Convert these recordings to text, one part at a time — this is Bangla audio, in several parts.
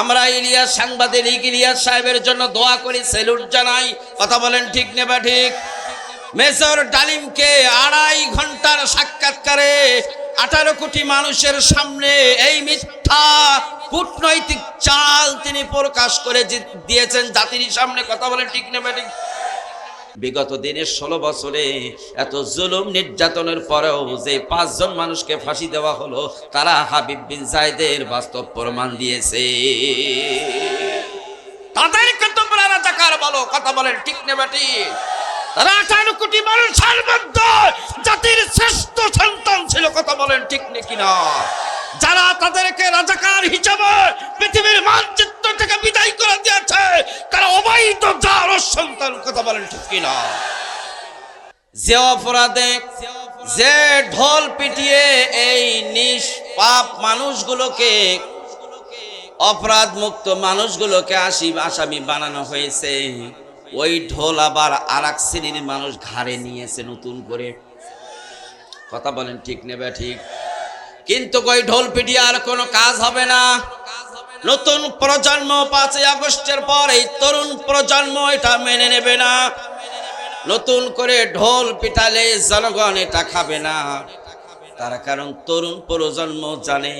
আমরা ইলিয়াস সাংবাদিক ইলিয়াস সাহেবের জন্য দোয়া করি, সেলুট জানাই। কথা বলেন ঠিক নেবা ঠিক? মেজর ডালিমকে আড়াই ঘণ্টার সাক্ষাৎকারে আঠারো কোটি মানুষের সামনে এই মিথ্যা কূটনৈতিক চাল তিনি প্রকাশ করে দিয়েছেন জাতির সামনে। কথা বলেন ঠিক নেবে ঠিক? বিগত দিনের ষোলো বছরে এত জুলুম নির্যাতনের পরেও যে পাঁচজন মানুষকে ফাঁসি দেওয়া হলো, তারা হাবিব বিন জায়দের বাস্তব প্রমাণ দিয়েছে। তাদেরকে তোমরা রাজাকার বলো, কথা বলেন ঠিক নেবে ঠিক তারা আঠারো কোটি শ্রেষ্ঠ সন্তান ছিল, কথা বলেন ঠিক নাকি না যারা তাদেরকে যে অপরাধে, যে ঢোল পিটিয়ে এই নিষ্পাপ মানুষগুলোকে অপরাধ মুক্ত মানুষগুলোকে আসি আসামি বানানো হয়েছে। ওই ঢোল আবার আর এক শ্রেণির মানুষ ঘাড়ে নিয়েছে নতুন করে। কথা বলেন ঠিক নেবে ঠিক? কিন্তু ওই ঢোল পিটিয়ে আর কোনো কাজ হবে না। নতুন প্রজন্ম পাঁচই আগস্টের পর এই তরুণ প্রজন্ম এটা মেনে নেবে না। নতুন করে ঢোল পিটালে জনগণ এটা খাবে না। তার কারণ তরুণ প্রজন্ম জানে,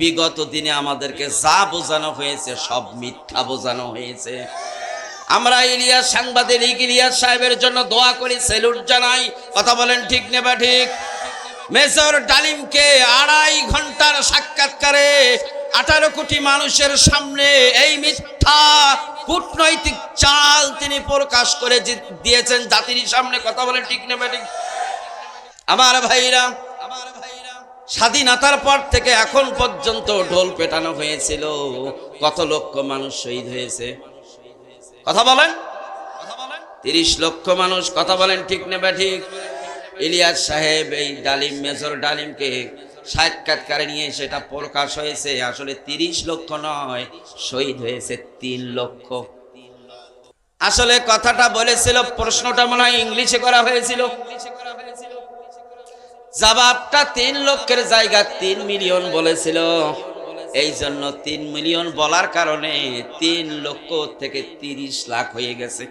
বিগত দিনে আমাদেরকে যা বোঝানো হয়েছে সব মিথ্যা বোঝানো হয়েছে। আমরা ইলিয়াস সাংবাদিক ইলিয়াস সাহেবের জন্য দোয়া করি, সেলুট জানাই। কথা বলেন ঠিক নেবা ঠিক? মেজর ডালিমকে আড়াই ঘণ্টার সাক্ষাৎকারে আঠারো কোটি মানুষের সামনে এই মিথ্যা কূটনৈতিক চাল তিনি প্রকাশ করে দিয়েছেন, জাতির সামনে কথা বলে ঠিক নেবে ঠিক আমার ভাইরা আমার ভাইরা স্বাধীনতার পর থেকে এখন পর্যন্ত ঢোল পেটানো হয়েছিল। কত লক্ষ মানুষ শহীদ হয়েছে। কথা বলেন। তিরিশ লক্ষ মানুষ কথা বলেন ঠিক নেবে ঠিক ইলিয়াস সাহেব, এই ডালিম, মেজর ডালিমকে সাক্ষাৎকারে নিয়ে সেটা প্রকাশ হয়েছে। আসলে তিরিশ লক্ষ নয়, শহীদ হয়েছে তিন লক্ষ। আসলে কথাটা বলেছিল, প্রশ্নটা মনে হয় ইংলিশে করা হয়েছিল। জবাবটা তিন লক্ষের জায়গা তিন মিলিয়ন বলেছিল। এই জন্য তিন মিলিয়ন বলার কারণে তিন লক্ষ থেকে তিরিশ লাখ হয়ে গেছে।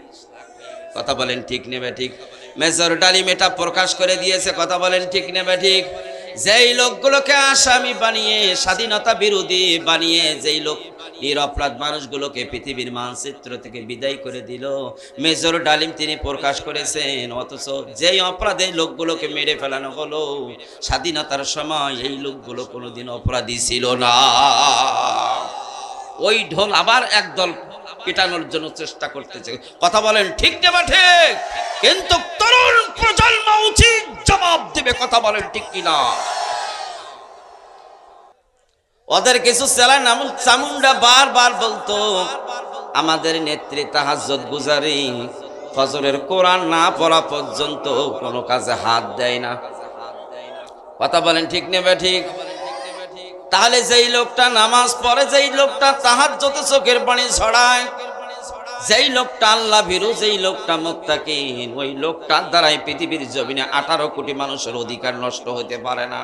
কথা বলেন ঠিক নেবে ঠিক? মেজর ডালিম এটা প্রকাশ করে দিয়েছে। কথা বলেন ঠিক নেবে ঠিক? যেই লোকগুলোকে আসামি বানিয়ে, স্বাধীনতা বিরোধী বানিয়ে, যেই লোক নিরপরাধ মানুষগুলোকে পৃথিবীর মানচিত্র থেকে বিদায় করে দিল, মেজর ডালিম তিনি প্রকাশ করেছেন, অথচ যেই অপরাধে লোকগুলোকে মেরে ফেলানো হলো, স্বাধীনতার সময় এই লোকগুলো কোনোদিন অপরাধী ছিল না। ওই ঢোল আবার একদল পেটানোর জন্য চেষ্টা করতেছে। কথা বলেন, ঠিক নেবা ঠিক? কিন্তু তরুণ প্রজন্ম উচিত জবাব দেবে কথা বলেন ঠিক কিনা। ওদের কিছু সেলা নাম চামুন্ডা বারবার বলতো, আমাদের নেত্রী তাহাজ্জত গুজারি ফজরের কোরআন না পড়া পর্যন্ত কোনো কাজে হাত দেয় না। কথা বলেন ঠিক নেবে ঠিক? তাহলে যেই লোকটা নামাজ পড়ে, যেই লোকটা তাহার যত চোখের পানি ছড়ায় যেই লোকটা আল্লাহ ভীরু, যেই লোকটা মুক্তাকিন ওই লোকটার দ্বারাই পৃথিবীর জমিনে আঠারো কোটি মানুষের অধিকার নষ্ট হতে পারে না।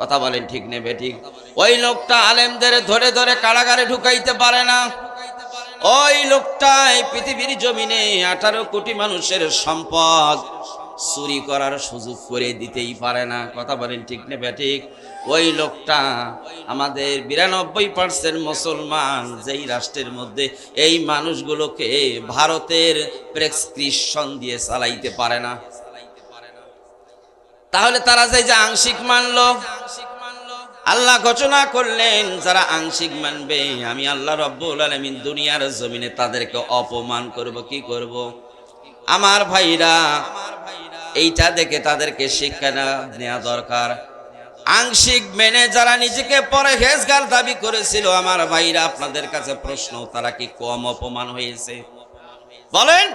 কথা বলেন ঠিক নেবে ঠিক? ওই লোকটা আলেমদের ধরে ধরে কারাগারে ঢুকাইতে পারে না। ওই লোকটাই পৃথিবীর জমিনে আঠারো কোটি মানুষের সম্পদ চুরি করার সুযোগ করে দিতেই পারে না। কথা বলেন ঠিক নেবে ঠিক? ওই লোকটা আমাদের বিরানব্বই পার্সেন্ট মুসলমান, যেই রাষ্ট্রের মধ্যে এই মানুষগুলোকে ভারতের প্রেসক্রিপশন দিয়ে চালাইতে পারে না। তাহলে তারা যে যে আংশিক মানলো, আল্লাহ ঘোষণা করলেন, যারা আংশিক মানবে, আমি আল্লাহ রব্বুল আলমিন দুনিয়ার জমিনে তাদেরকে অপমান করব, কি করব? আমার ভাইরা, এইটা দেখে তাদেরকে শিক্ষা নেওয়া দরকার। আংশিক মেনে যারা নিজেকে পরে হেজগার দাবি করেছিল, আমার ভাইরা আপনাদের কাছে প্রশ্ন, তারা কি কম অপমান হয়েছে? বলেন।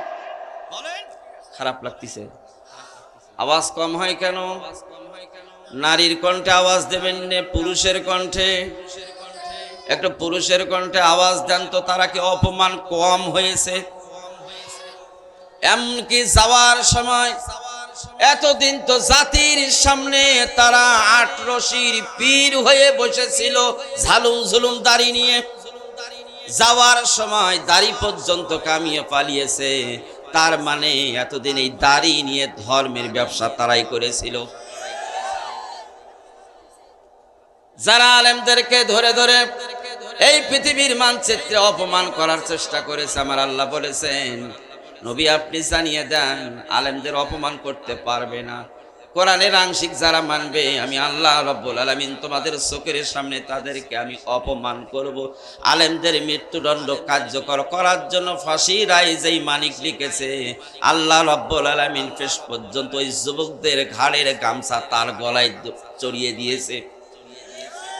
খারাপ লাগতেছে। আওয়াজ কম হয় কেন? নারীর কণ্ঠে আওয়াজ দেবেন নে, পুরুষের কণ্ঠে। একটা পুরুষের কণ্ঠে আওয়াজ দেন তো তারা কি অপমান কম হয়েছে? এমনকি যাওয়ার সময় এতদিন তো জাতির সামনে তারা আট রশির পীর হয়ে বসেছিল ঝালুম ঝুলুম দাড়ি নিয়ে। যাওয়ার সময় দাড়ি পর্যন্ত কামিয়ে পালিয়েছে। তার মানে এতদিন এই দাড়ি নিয়ে ধর্মের ব্যবসা তারাই করেছিল। যারা আলেমদেরকে ধরে ধরে এই পৃথিবীর মানচিত্রে অপমান করার চেষ্টা করেছে, আমার আল্লাহ বলেছেন নবী, আপনি জানিয়ে দেন, আলেমদের অপমান করতে পারবে না। কোরআনের আংশিক যারা মানবে, আমি আল্লাহ রব্বুল আলামিন তোমাদের চোখের সামনে তাদেরকে আমি অপমান করব। আলেমদের মৃত্যুদণ্ড কার্যকর করার জন্য ফাঁসি রায় যেই মানিক লিখেছে, আল্লাহ রব্বুল আলামিন শেষ পর্যন্ত ওই যুবকদের ঘাড়ের গামছা তার গলায় চড়িয়ে দিয়েছে।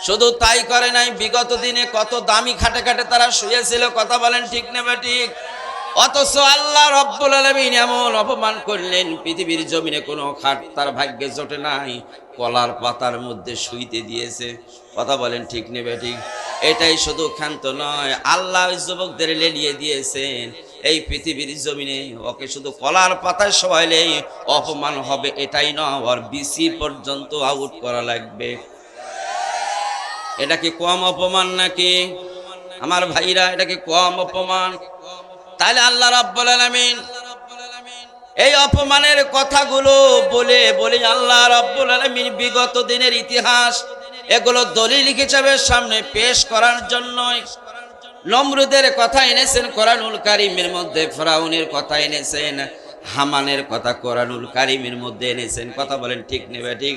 শুধু তাই করে নাই, বিগত দিনে কত দামি খাটে খাটে তারা শুয়েছিল, কথা বলেন ঠিক নেবে ঠিক? অথচ আল্লাহ রব্বুল আলমিন এমন অপমান করলেন, পৃথিবীর জমিনে কোনো খাট তার ভাগ্যে জোটে নাই, কলার পাতার মধ্যে শুইতে দিয়েছে। কথা বলেন ঠিক নেবে ঠিক এটাই শুধু ক্ষান্ত নয়, আল্লাহ যুবকদের লেলিয়ে দিয়েছেন। এই পৃথিবীর জমিনে ওকে শুধু কলার পাতায় সবাইলে অপমান হবে, এটাই নয়, ওর বিসি পর্যন্ত আউট করা লাগবে। এটা কি কম অপমান নাকি? আমার ভাইরা, এটা কি কম অপমান? তাহলে আল্লাহ রাব্বুল আলামিন এই অপমানের কথাগুলো বলে বলে আল্লাহ রাব্বুল আলামিন বিগত দিনের ইতিহাস, এগুলো দলিল হিসেবে সামনে পেশ করার জন্যই নমরুদের কথা এনেছেন, কোরআনুল কারিমের মধ্যে, ফেরাউনের কথা এনেছেন, হামানের কথা কোরআনুল কারিমের মধ্যে এনেছেন। কথা বলেন ঠিক নেবে ঠিক?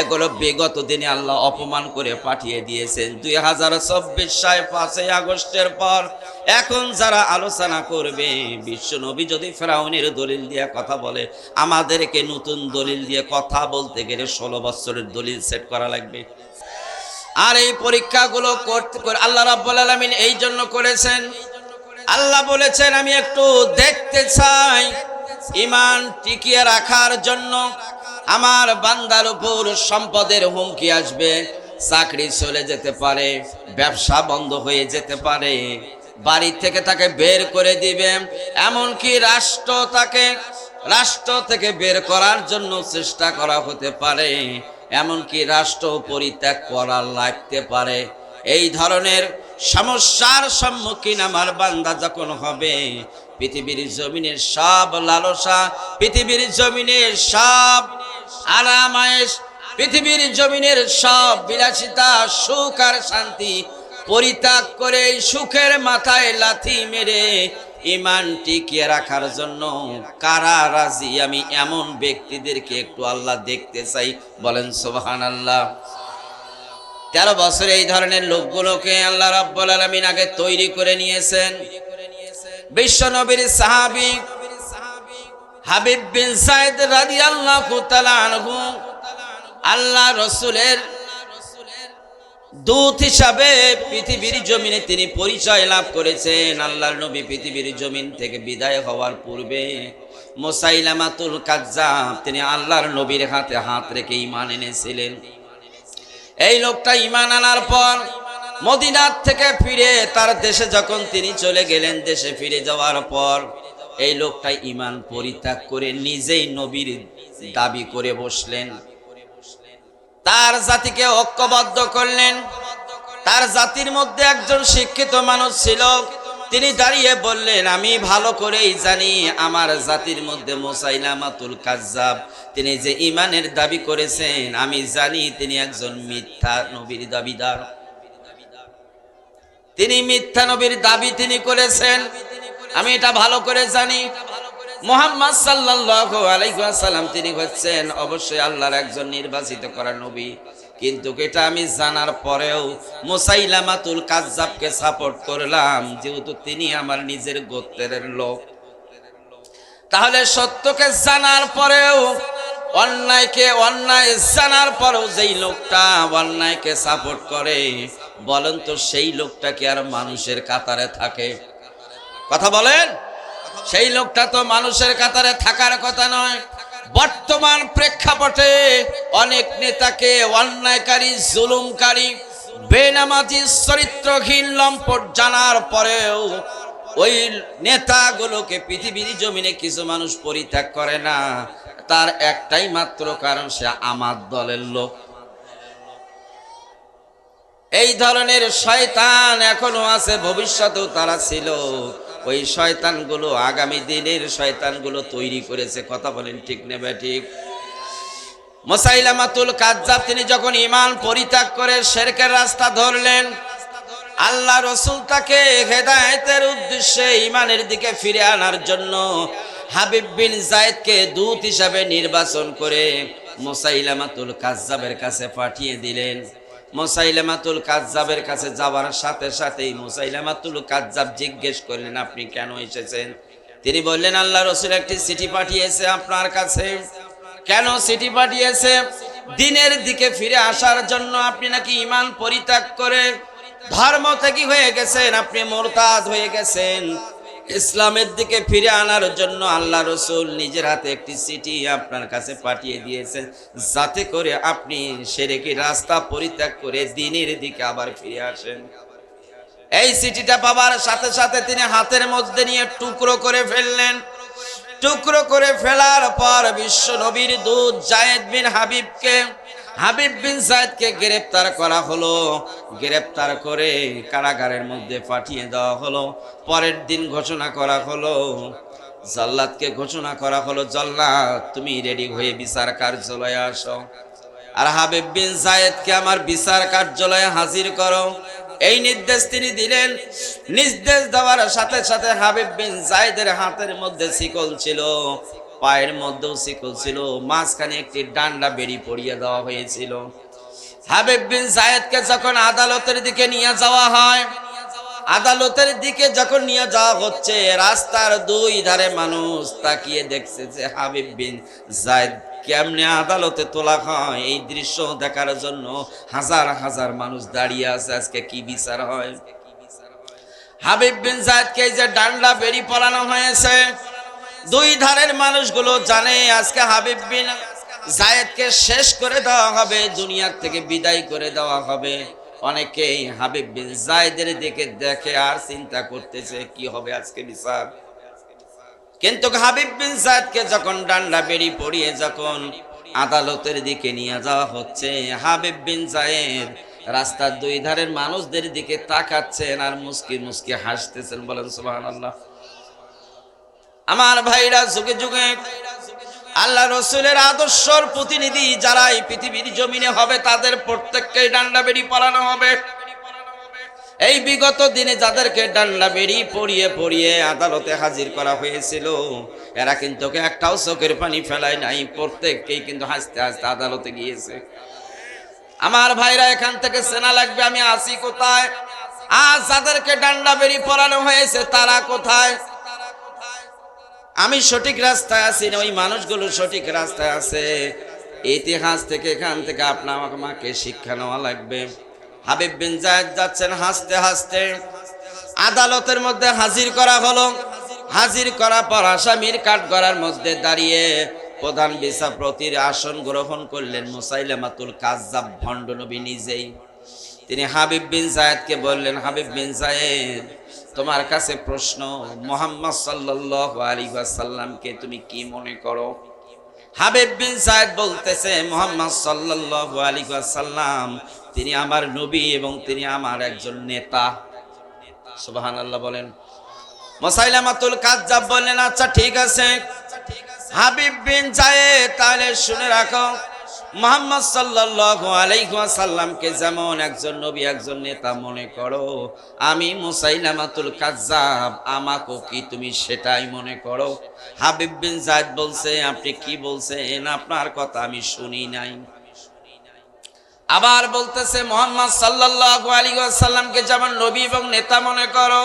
এগুলো বিগত দিনে আল্লাহ অপমান করে পাঠিয়ে দিয়েছেন। দুই হাজার চব্বিশ সালে পাঁচই আগস্টের পর এখন যারা আলোচনা করবে, বিশ্ব নবী যদি ফেরাউনের দলিল দিয়ে কথা বলে, আমাদেরকে নতুন দলিল দিয়ে কথা বলতে গেলে ষোলো বছরের দলিল সেট করা লাগবে। আর এই পরীক্ষাগুলো করতে করে আল্লাহ রাব্বুল আলামিন এই জন্য করেছেন। আল্লাহ বলেছেন, আমি একটু দেখতে চাই, ইমান টিকিয়ে রাখার জন্য। আমার বান্দার উপর সম্পদের হুমকি আসবে, চাকরি চলে যেতে পারে, ব্যবসা বন্ধ হয়ে যেতে পারে, বাড়ি থেকে তাকে বের করে দিবে, এমনকি রাষ্ট্র তাকে, রাষ্ট্র থেকে বের করার জন্য চেষ্টা করা হতে পারে, এমনকি রাষ্ট্র পরিত্যাগ করা লাগতে পারে। এই ধরনের সমস্যার সম্মুখীন আমার বান্দা যখন হবে, পৃথিবীর জমিনের সব লালসা, পৃথিবীর জমিনের সব আরামায়েশ, পৃথিবীর জমিনের সব বিলাসিতা, সুখ আর শান্তি পরিত্যাগ করে সুখের মাথায় লাথি মেরে ইমান টিকিয়ে রাখার জন্য কারা রাজি? আমি এমন ব্যক্তিদেরকে একটু আল্লাহ দেখতে চাই। বলেন সোহান আল্লাহ তেরো বছরে এই ধরনের লোকগুলোকে আল্লাহ রাব্বুল আলামিন আগে তৈরি করে নিয়েছেন। বিশ্ব নবীর সাহাবী হাবিব বিন সাইদ তাআলা আনহু আল্লাহ রসুলের দূত হিসাবে পৃথিবীর জমিনে তিনি পরিচয় লাভ করেছেন। আল্লাহর নবী পৃথিবীর জমিন থেকে বিদায় হওয়ার পূর্বে মোসাইলামাতুল কাজ্জাব, তিনি আল্লাহর নবীর হাতে হাত রেখে ইমান এনেছিলেন। এই লোকটা ইমান আনার পর মদিনার থেকে ফিরে তার দেশে যখন তিনি চলে গেলেন, দেশে ফিরে যাওয়ার পর এই লোকটা ইমান পরিত্যাগ করে নিজেই নবীর দাবি করে বসলেন। তার জাতিকে ঐক্যবদ্ধ করলেন। তার জাতির মধ্যে একজন শিক্ষিত মানুষ ছিল। তিনি দাঁড়িয়ে বললেন, আমি ভালো করেই জানি আমার জাতির মধ্যে মোসাইলামাতুল কাজ্জাব। তিনি যে ইমানের দাবি করেছেন, আমি জানি তিনি একজন মিথ্যা নবীর দাবিদার। তিনি মিথ্যা নবীর দাবি তিনি করেছেন। আমি এটা ভালো করে জানি। মোহাম্মদ সাল্লাল্লাহু আলাইহি ওয়াসাল্লাম, তিনি হচ্ছেন অবশ্যই আল্লাহর একজন নির্বাচিত করা নবী। কিন্তু এটা আমি জানার পরেও মুসাইলামাতুল কাজ্জাবকে সাপোর্ট করলাম, যেহেতু তিনি আমার নিজের গোত্রের লোক। তাহলে সত্যকে জানার পরেও, অন্যায়কে অন্যায় জানার পরেও যেই লোকটা অন্যায়কে সাপোর্ট করে, বলেন তো সেই লোকটা কি আর মানুষের কাতারে থাকে? কথা বলেন? সেই লোকটা তো মানুষের কাতারে থাকার কথা নয়। বর্তমান প্রেক্ষাপটে অনেক নেতাকে অন্যায়কারী, জুলুমকারী, বেনামাজি চরিত্রহীন লম্পট জানার পরেও ওই নেতাগুলোকে পৃথিবীর জমিনে কিছু মানুষ পরিত্যাগ করে না। তার একটাই মাত্র কারণ, সে আমার দলের লোক। এই ধরনের শয়তান এখনও আছে, ভবিষ্যতেও তারা ছিল। ওই শয়তানগুলো আগামী দিনের শয়তানগুলো তৈরি করেছে। কথা বলেন ঠিক নেবে ঠিক? মোসাইলামাতুল কাজ্জাব, তিনি যখন ইমান পরিত্যাগ করে শেরকের রাস্তা ধরলেন, আল্লাহ রসুল তাকে হেদায়েতের উদ্দেশ্যে ইমানের দিকে ফিরে আনার জন্য হাবিব বিন জায়েদকে দূত হিসাবে নির্বাচন করে মোসাইলামাতুল কাজ্জাবের কাছে পাঠিয়ে দিলেন। মোসাইলামাতুল কাজ্জাবের কাছে যাওয়ার সাথে সাথেই মোসাইলামাতুল কাজ্জাব জিজ্ঞেস করলেন, আপনি কেন এসেছেন? তিনি বললেন, আল্লাহ রসুল একটি চিঠি পাঠিয়েছে আপনার কাছে। কেন চিঠি পাঠিয়েছে? দিনের দিকে ফিরে আসার জন্য আপনি নাকি ইমান পরিত্যাগ করে ধর্ম থেকে হয়ে গেছেন, আপনি মোরতাদ হয়ে গেছেন। ইসলামের দিকে ফিরে আনার জন্য আল্লাহ রসুল নিজের হাতে একটি চিঠি আপনার কাছে পাঠিয়ে দিয়েছেন। যাতে করে আপনি সেরেকি রাস্তা পরিত্যাগ করে দিনের দিকে আবার ফিরে আসেন। এই চিঠিটা পাবার সাথে সাথে তিনি হাতের মধ্যে নিয়ে টুকরো করে ফেললেন। টুকরো করে ফেলার পর বিশ্ব নবীর দুধ জায়েদ বিন হাবিবকে হাবিব বিন জায়েদকে গ্রেপ্তার করা হলো। গ্রেপ্তার করে কারাগারের মধ্যে পাঠিয়ে দেওয়া হলো। পরের দিন ঘোষণা করা হলো, জল্লাদকে ঘোষণা করা হলো, জল্লাদ, তুমি রেডি হয়ে বিচার কার্যালয়ে আসো। আর হাবিব বিন জায়েদকে আমার বিচার কার্যালয়ে হাজির করো। এই নির্দেশ তিনি দিলেন। নির্দেশ দেওয়ার সাথে সাথে হাবিব বিন জায়েদের হাতের মধ্যে শিকল ছিল। পায়ের মধ্যেও শিকল ছিল, মাঝখানে একটি ডান্ডা বেরি পড়িয়ে দেওয়া হয়েছিল। হাবিব বিন জায়েদকে যখন আদালতের দিকে নিয়ে যাওয়া হয়, আদালতের দিকে যখন নিয়ে যাওয়া হচ্ছে, রাস্তার দুই ধারে মানুষ তাকিয়ে দেখছে যে হাবিব বিন জায়েদ কেমনে আদালতে তোলা হয়। এই দৃশ্য দেখার জন্য হাজার হাজার মানুষ দাঁড়িয়ে আছে, আজকে কি বিচার হয়? হাবিব বিন জায়েদকে যে ডান্ডা বেরি পড়ানো হয়েছে দুই ধারের মানুষগুলো জানে আজকে হাবিব বিন জায়েদকে শেষ করে দেওয়া হবে, দুনিয়ার থেকে বিদায় করে দেওয়া হবে। অনেকেই হাবিব বিন জায়েদের দিকে দেখে আর চিন্তা করতেছে, কি হবে আজকে বিচার? কিন্তু হাবিব বিন জায়েদকে যখন ডান্ডা বেরি পড়িয়ে যখন আদালতের দিকে নিয়ে যাওয়া হচ্ছে, হাবিব বিন জায়েদ রাস্তার দুই ধারের মানুষদের দিকে তাকাচ্ছেন আর মুস্কি মুস্কি হাসতেছেন, বলেন সুবহানাল্লাহ। আমার ভাইরা যুগে যুগে আল্লাহ রসুলের আদর্শর প্রতিনিধি যারা এই পৃথিবীর জমিনে হবে, তাদের প্রত্যেককে ডান্ডা বেরি পড়ানো হবে। এই বিগত দিনে যাদেরকে ডান্ডা বেরি পড়িয়ে পড়িয়ে আদালতে হাজির করা হয়েছিল, এরা কিন্তু একটাও চোখের পানি ফেলায় নাই, প্রত্যেককেই কিন্তু হাসতে হাসতে আদালতে গিয়েছে। আমার ভাইরা, এখান থেকে সেনা লাগবে, আমি আসি কোথায়? আজ যাদেরকে ডান্ডা বেরি পড়ানো হয়েছে, তারা কোথায়? আমি সঠিক রাস্তায় আছি না, ওই মানুষগুলো সঠিক রাস্তায় আছে। ইতিহাস থেকে এখান থেকে আপনার আমাকে শিক্ষা নেওয়া লাগবে। হাবিব বিন জায়েদ যাচ্ছেন হাসতে হাসতে। আদালতের মধ্যে হাজির করা হলো। হাজির করার পর আসামির কাঠগড়ার মধ্যে দাঁড়িয়ে প্রধান বিচারপতির আসন গ্রহণ করলেন মুসাইলামাতুল কাজ্জাব ভণ্ড নবী নিজেই। তিনি হাবিব বিন জায়েদকে বললেন, হাবিব বিন জায়েদ তোমার কাছে প্রশ্ন, মোহাম্মদ সাল্লাল্লাহু আলাইহি ওয়াসাল্লামকে তুমি কি মনে করো? হাবিব বিন জায়েদ বলতেছে, মোহাম্মদ সাল্লাল্লাহু আলাইহি ওয়াসাল্লাম, তিনি আমার নবী এবং তিনি আমার একজন নেতা। সুবহানাল্লাহ বলেন। মুসাইলামাতুল কাজ্জাব বললেন আচ্ছা ঠিক আছে। হাবিব বিন জায়েদ তাহলে শুনে রাখো। মোহাম্মদ সাল্লাল্লাহু আলাইহি ওয়াসাল্লামকে যেমন একজন নবী, একজন নেতা মনে করো। আমি মুসাইলামাতুল কাজ্জাব আমাকেও কি তুমি সেটাই মনে করো? হাবিব বিন জায়েদ বলছে, আপনি কি বলছেন? আপনার কথা আমি শুনি নাই। আবার বলতেছে, মোহাম্মদ সাল্লাল্লাহু আলাইহি ওয়াসাল্লামকে যেমন নবী এবং নেতা মনে করো,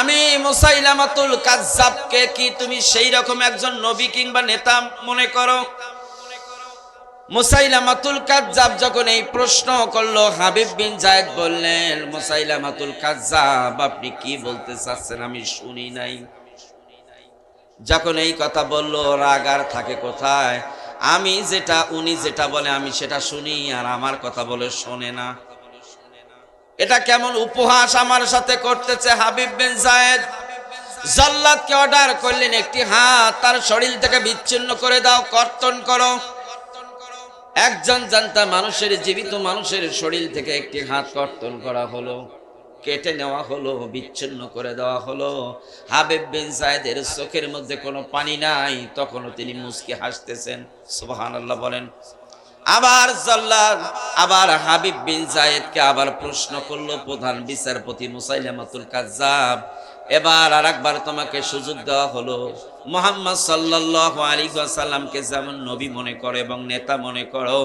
আমি মুসাইলামাতুল কাজ্জাবকে কি তুমি সেই রকম একজন নবী কিংবা নেতা মনে করো? মুসাইলামাতুল কাজ্জাব যখন এই প্রশ্ন করল, হাবিব বিন জায়েদ বললেন, মুসাইলামাতুল কাজ্জাব, আপনি কি বলতে চাচ্ছেন? আমি শুনি নাই। যখন এই কথা বলল, রাগ আর থাকে কোথায়? আমি যেটা, উনি যেটা বলে, আমি সেটা শুনি, আর আমার কথা বলে শোনে না। এটা কেমন উপহাস আমার সাথে করতেছে হাবিব বিন জায়েদ? জল্লাদকে অর্ডার করলেন একটি হাত, তার শরীর থেকে বিচ্ছিন্ন করে দাও, কর্তন করো। একজন জানতা মানুষের জীবিত মানুষের শরীর থেকে একটি হাত কর্তন করা হলো, কেটে নেওয়া হলো, বিচ্ছিন্ন করে দেওয়া হলো। হাবিব বিন সাইদের চোখের মধ্যে কোনো পানি নাই, তখনও তিনি মুসকি হাসতেছেন। সুবহানাল্লাহ বলেন। আবার জল্লাদ আবার হাবিব বিন জায়েদকে আবার প্রশ্ন করল প্রধান বিচারপতি মুসাইলামাতুল কাজ্জাব, এবার আর একবার তোমাকে সুযোগ দেওয়া হলো। মোহাম্মদ সাল্লাল্লাহু আলাইহি ওয়াসাল্লামকে যেমন নবী মনে করো এবং নেতা মনে করো,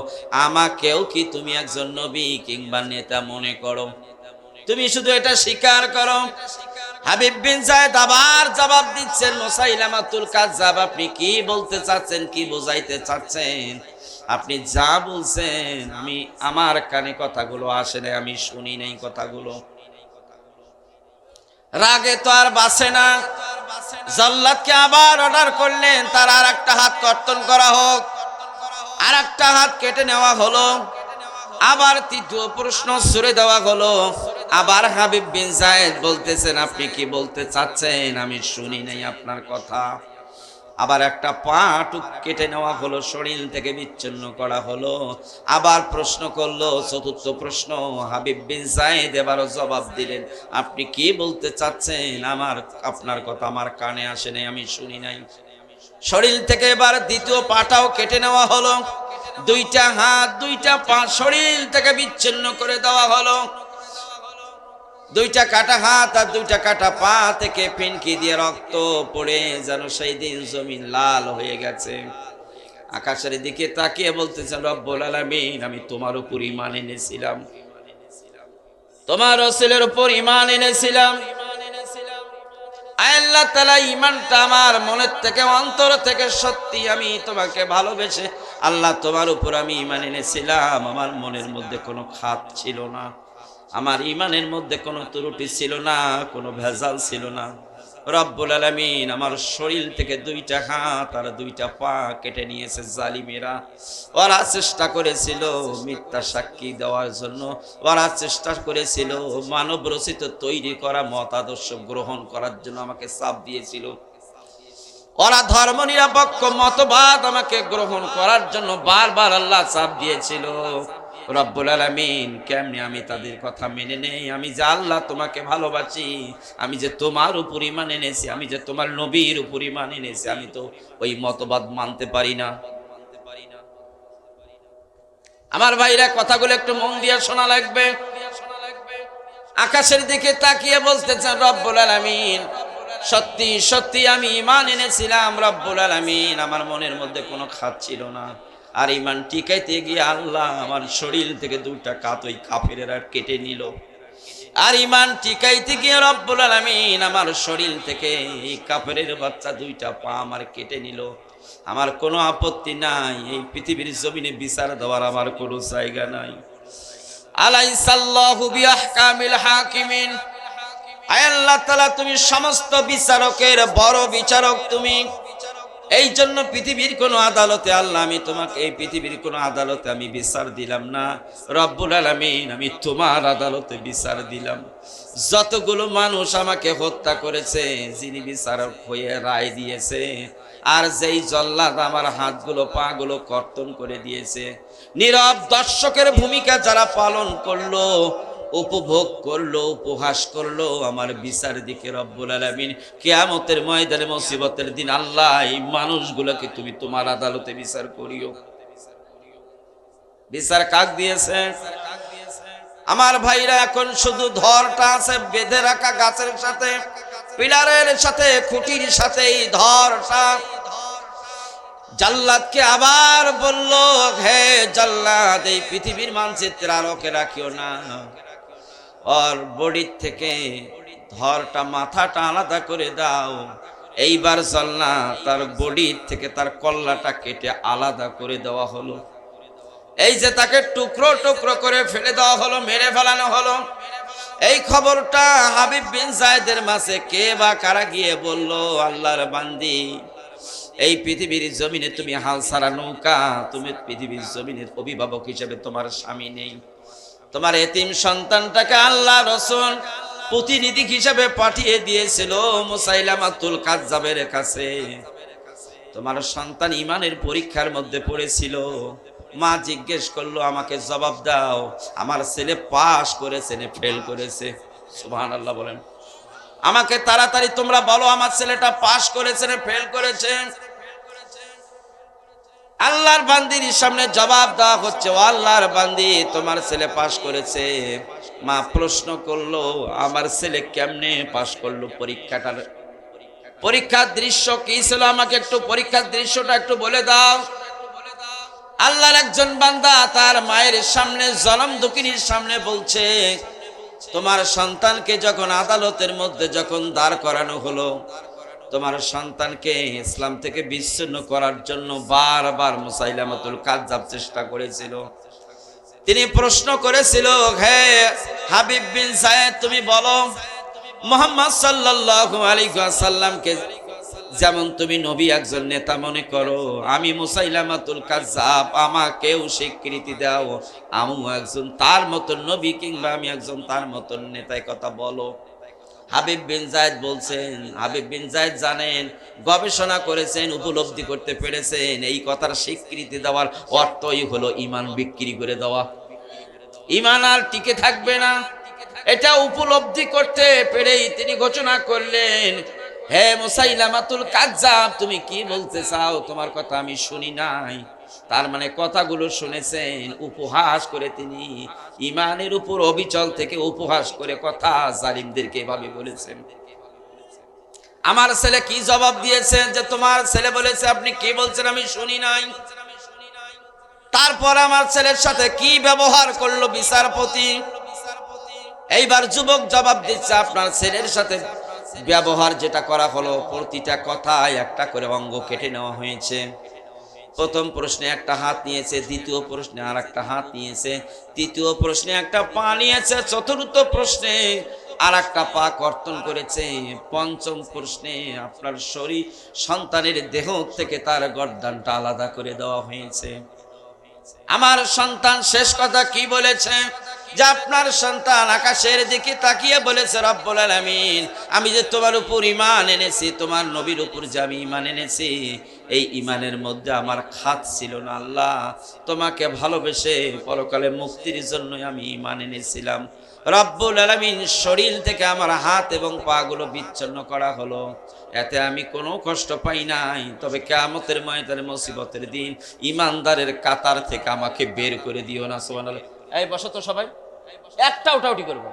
আমাকেও কি তুমি একজন নবী কিংবা নেতা মনে করো? তুমি শুধু এটা স্বীকার করো। জবাব দিচ্ছেন আপনি কি বলতে চাচ্ছেন, কি বোঝাইতে চাচ্ছেন? আপনি যা বলছেন, আমি, আমার কানে কথাগুলো আসে নাই, আমি শুনি নাই কথাগুলো। রাগে তো আর বাসে না। জল্লাদকে আবার অর্ডার করলেন, তার আর একটা হাত কর্তন করা হোক। আর একটা হাত কেটে নেওয়া হলো। আবার তৃতীয় প্রশ্ন সুরে দেওয়া হলো। আবার হাবিব বিন জায়েদ বলতেছেন, আপনি কি বলতে চাচ্ছেন? আমি শুনি নাই আপনার কথা। আবার একটা পা টুক কেটে নেওয়া হলো, শরীর থেকে বিচ্ছিন্ন করা হলো। আবার প্রশ্ন করল, চতুর্থ প্রশ্ন, হাবিব বিন জায়েদ এবারও জবাব দিলেন, আপনি কি বলতে চাচ্ছেন? আমার, আপনার কথা আমার কানে আসে নাই, আমি শুনি নাই। শরীর থেকে এবার দ্বিতীয় পাটাও কেটে নেওয়া হলো। দুইটা হাত, দুইটা পা শরীর থেকে বিচ্ছিন্ন করে দেওয়া হলো। দুইটা কাটা হাত আর দুইটা কাটা পা থেকে পিনকি দিয়ে রক্ত পড়ে যেন সেই দিন জমিন লাল হয়ে গেছে। আকাশের দিকে তাকিয়ে বলতেছেন, রব্বুল আলামিন, আমি তোমার উপর ইমান এনেছিলাম। তোমার রসুলের উপর ইমান এনেছিলাম। আল্লাহ তালা ইমানটা আমার মনের থেকে, অন্তর থেকে সত্যি আমি তোমাকে ভালোবেসে আল্লাহ তোমার উপর আমি ইমান এনেছিলাম। আমার মনের মধ্যে কোনো খাত ছিল না। আমার ইমানের মধ্যে কোনো ত্রুটি ছিল না, কোনো ভেজাল ছিল না। রব্বুল আলামিন আমার শরীর থেকে দুইটা হাত আর দুইটা পা কেটে নিয়েছে জালিমেরা। ওরা চেষ্টা করেছিল মিথ্যা সাক্ষী দেওয়ার জন্য। ওরা চেষ্টা করেছিল মানব রচিত তৈরি করা মতাদর্শ গ্রহণ করার জন্য আমাকে চাপ দিয়েছিল। ওরা ধর্ম নিরপেক্ষ মতবাদ আমাকে গ্রহণ করার জন্য বারবার আল্লাহ চাপ দিয়েছিল। রব্বুল আলামিন, কেমনি আমি তাদের কথা মেনে নেই? আমি যে আল্লাহ তোমাকে ভালোবাসি, আমি যে তোমার উপর ইমান এনেছি, আমি যে তোমার নবীর উপর ইমান এনেছি, আমি তো ওই মতবাদ মানতে পারি না। আমার ভাইরা, কথাগুলো একটু মন দিয়ে শোনা লাগবে। আকাশের দিকে তাকিয়ে বলতেছেন, রব্বুল আলামিন, সত্যি সত্যি আমি ইমান এনেছিলাম, রব্বুল আলামিন। আমার মনের মধ্যে কোনো খাত ছিল না। আর ইমান টিকাইতে গিয়ে আল্লাহ আমার শরীর থেকে দুইটা কাত ওই কাফেরেরা কেটে নিল। আর ইমান টিকাইতে গিয়ে রব্বুল আলামিন আমার শরীর থেকে এই কাফেরের বাচ্চা দুইটা পা আমার কেটে নিল। আমার কোনো আপত্তি নাই, এই পৃথিবীর জমিনে বিচার দেওয়ার আমার কোনো জায়গা নাই। আল্লাহ তুমি সমস্ত বিচারকের বড় বিচারক তুমি। এই জন্য পৃথিবীর কোন আদালতে আল্লাহ, আমি তোমাকে, এই পৃথিবীর কোন আদালতে আমি বিচার দিলাম না। রব্বুল আলামিন, আমি তোমার আদালতে বিচার দিলাম। যতগুলো মানুষ আমাকে হত্যা করেছে, যিনি বিচারক হয়ে রায় দিয়েছে, আর যেই জল্লাদ আমার হাতগুলো, পাগুলো কর্তন করে দিয়েছে, নীরব দর্শকের ভূমিকা যারা পালন করল উপভোগ করল, উপহাস করল আমার বিচার দিকে রব্বুল আলামিন। কিয়ামতের ময়দানে, মুসিবতের দিন, আল্লাহ, এই মানুষগুলোকে তুমি তোমার আদালতে বিচার করিও। বিচার কাক দিয়েছে? আমার ভাইরা, এখন শুধু ধরটা আছে, বেঁধে রাখা গাছের সাথে, পিলারের সাথে, খুঁটির সাথে, এই ধরটা। জাল্লাদকে আবার বলল, হে জাল্লাদ, এই পৃথিবীর মানচিত্রে আর ওকে রাখিও না। ওর বডির থেকে ধরটা মাথাটা আলাদা করে দাও। এইবার জাল্লা তার বডির থেকে তার কল্লাটা কেটে আলাদা করে দেওয়া হলো। এই যে তাকে টুকরো টুকরো করে ফেলে দেওয়া হলো, মেরে ফেলানো হলো। এই খবরটা হাবিব বিন জায়দের মাসে কে বা কারা গিয়ে বলল, আল্লাহর বান্দি, এই পৃথিবীর জমিনে তুমি হাল ছাড়া নৌকা, তুমি পৃথিবীর জমিনের অভিভাবক হিসেবে তোমার স্বামী নেই। তোমার এতিম সন্তানটাকে আল্লাহ রসুল প্রতিনিধি হিসাবে পাঠিয়ে দিয়েছিল মুসাইলাম মুসাইলামাতুল কাজ্জাবের কাছে। তোমার সন্তান ইমানের পরীক্ষার মধ্যে পড়েছিল। মা জিজ্ঞেস করল, আমাকে জবাব দাও, আমার ছেলে পাশ করেছে ফেল করেছে? সুবহান আল্লাহ বলেন। আমাকে তাড়াতাড়ি তোমরা বলো, আমার ছেলেটা পাশ করেছে ফেল করেছে? আল্লাহর বান্দির সামনে জবাব দেওয়া হচ্ছে, ও আল্লাহর বান্দি, তোমার ছেলে পাস করেছে। মা প্রশ্ন করল, আমার ছেলে কেমনে পাস করল পরীক্ষাটার? পরীক্ষার দৃশ্য কি ছিল? আমাকে একটু পরীক্ষার দৃশ্যটা একটু বলে দাও। আল্লাহর একজন বান্দা তার মায়ের সামনে, জনম দুকিনীর সামনে বলছে, তোমার সন্তানকে যখন আদালতের মধ্যে যখন দাঁড় করানো হলো তোমার সন্তানকে ইসলাম থেকে বিচ্ছিন্ন করার জন্য বারবার মুসাইলামাতুল কাজ্জাব চেষ্টা করেছিল। তিনি প্রশ্ন করেছিল, হে হাবিব বিন সায়েদ তুমি বলো, মোহাম্মদ সাল্লাল্লাহু আলাইহি ওয়াসাল্লামকে যেমন তুমি নবী একজন নেতা মনে করো, আমি মুসাইলামাতুল কাজ্জাব, আমাকেও স্বীকৃতি দাও। আমিও একজন তার মতন নবী কিংবা আমি একজন তার মতন নেতায় কথা বলো। হাবিব বিন জায়দ বলছেন, হাবিব বিন জায়দ জানেন, গবেষণা করেছেন, উপলব্ধি করতে পেরেছেন, এই কথার স্বীকৃতি দেওয়ার অর্থই হলো ইমান বিক্রি করে দেওয়া। ইমান আর টিকে থাকবে না। এটা উপলব্ধি করতে পেরেই তিনি ঘোষণা করলেন, হে মুসাইলামাতুল কাজ্জাব, তুমি কি বলতে চাও? তোমার কথা আমি শুনি নাই। তার মানে কথাগুলো শুনেছেন, উপহাস করে তিনি ইমানের উপর অবিচল থেকে উপহাস করে কথা জালিমদেরকে এভাবে বলেছেন। আমার ছেলে কি জবাব দিয়েছে যে তোমার ছেলে বলেছে, আপনি কি বলছেন আমি শুনি নাই। তারপর আমার ছেলের সাথে কি ব্যবহার করল বিচারপতি? এইবার যুবক জবাব দিচ্ছে, আপনার ছেলের সাথে ব্যবহার যেটা করা হলো, প্রতিটা কথায় একটা করে অঙ্গ কেটে নেওয়া হয়েছে। প্রথম প্রশ্নে একটা হাত নিয়েছে, দ্বিতীয় প্রশ্নে আর একটা হাত নিয়েছে, তৃতীয় প্রশ্নে একটা পা নিয়েছে, চতুর্থ প্রশ্নে আর একটা পা কর্তন করেছে, পঞ্চম প্রশ্নে আপনার শরীর সন্তানের দেহ থেকে তার গর্দানটা আলাদা করে দেওয়া হয়েছে। আমার সন্তান শেষ কথা কি বলেছে? যে আপনার সন্তান আকাশের দিকে তাকিয়ে বলেছে, রব্বুল আলামিন, আমি যে তোমার উপর ইমান এনেছি, তোমার নবীর উপর যে আমি ইমান এনেছি, এই ইমানের মধ্যে আমার খাত ছিল না, আল্লাহ। তোমাকে ভালোবেসে পরকালে মুক্তির জন্য আমি ইমান এনেছিলাম। রব্বুল আলামিন, শরীর থেকে আমার হাত এবং পাগুলো বিচ্ছিন্ন করা হলো। এতে আমি কোনো কষ্ট পাই নাই। তবে কেয়ামতের ময়দানে মুসিবতের দিন ইমানদারের কাতার থেকে আমাকে বের করে দিও না, সুবহানাল্লাহ। এই বসো তো সবাই। একটা উঠাউটি করব।